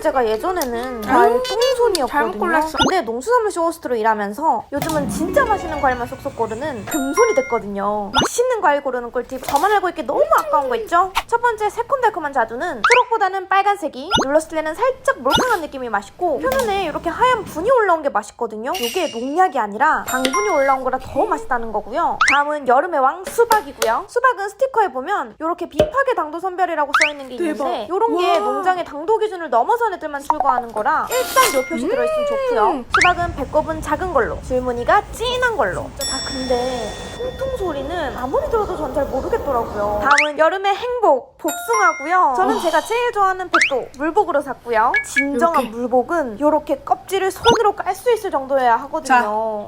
사실 제가 예전에는 과일 잘못 똥손이었거든요. 골랐어. 근데 농수산물 쇼호스트로 일하면서 요즘은 진짜 맛있는 과일만 쏙쏙 고르는 금손이 됐거든요. 맛있는 과일 고르는 꿀팁 저만 알고 있기 너무 아까운 거 있죠? 첫 번째 새콤달콤한 자두는 초록보다는 빨간색이 눌렀을 때는 살짝 몰캉한 느낌이 맛있고 표면에 이렇게 하얀 분이 올라온 게 맛있거든요. 이게 농약이 아니라 당분이 올라온 거라 더 맛있다는 거고요. 다음은 여름의 왕 수박이고요. 수박은 스티커에 보면 이렇게 비파계 당도 선별이라고 써있는 게 있는데. 이런 게 와. 농장의 당도 기준을 넘어 선 애들만 출고하는 거라 일단 요 표시 들어있으면 좋고요. 수박은 배꼽은 작은 걸로, 줄무늬가 진한 걸로. 아 근데 통통 소리는 아무리 들어도 전 잘 모르겠더라고요. 다음은 여름의 행복 복숭아고요. 저는 제가 제일 좋아하는 백도 물복으로 샀고요. 진정한. 물복은 이렇게 껍질을 손으로 깔 수 있을 정도여야 하거든요. 자,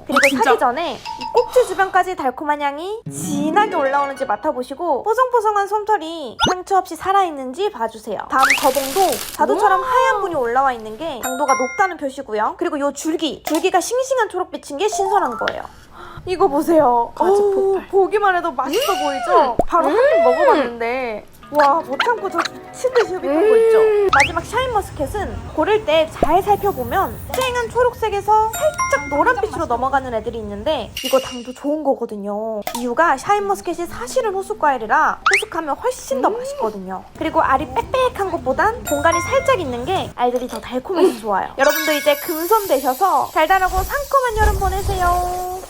그리고 진짜. 사기 전에 이 꼭지 주변까지 달콤한 향이 진하게 올라오는지 맡아보시고 뽀송뽀송한 솜털이 상처 없이 살아있는지 봐주세요. 다음 거봉도 자두처럼 하얀 분이 올라와 있는 게 당도가 높다는 표시고요. 그리고 요 줄기, 줄기가 싱싱한 초록빛인 게 신선한 거예요. 이거 보세요. 가지 오, 폭발. 보기만 해도 맛있어 보이죠? 바로 한 입 먹어봤는데 와 못 참고 저 미친 듯이 흡입한 거 있죠? 마지막 샤인머스켓은 고를 때 잘 살펴보면 쨍한 초록색에서 살짝 노란빛으로 넘어가는 애들이 있는데 이거 당도 좋은 거거든요. 이유가 샤인머스켓이 사실은 호숫과일이라 호숫하면 훨씬 더 맛있거든요. 그리고 알이 빽빽한 것보단 공간이 살짝 있는 게 알들이 더 달콤해서 좋아요. 여러분도 이제 금손 되셔서 달달하고 상큼한 여름 보내세요.